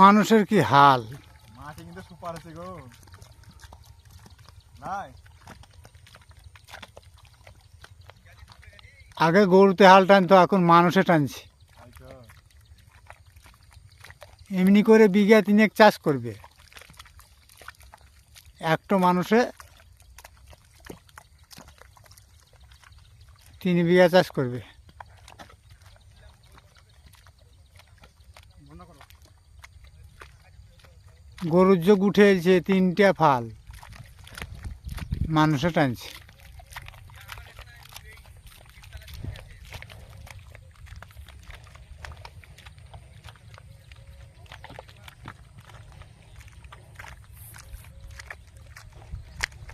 মানুষের কি হাল? মাটি কিন্তু সুপার আছে গো। নাই? আগে গরুতে হাল টানতো এখন মানুষে টানছে। এমনি করে বিঘা তিনেক চাষ করবে। একটা মানুষে তিন বিঘা চাষ করবে। গরুর যোগ উঠেছে তিনটা ফাল। মানুষে টানছে।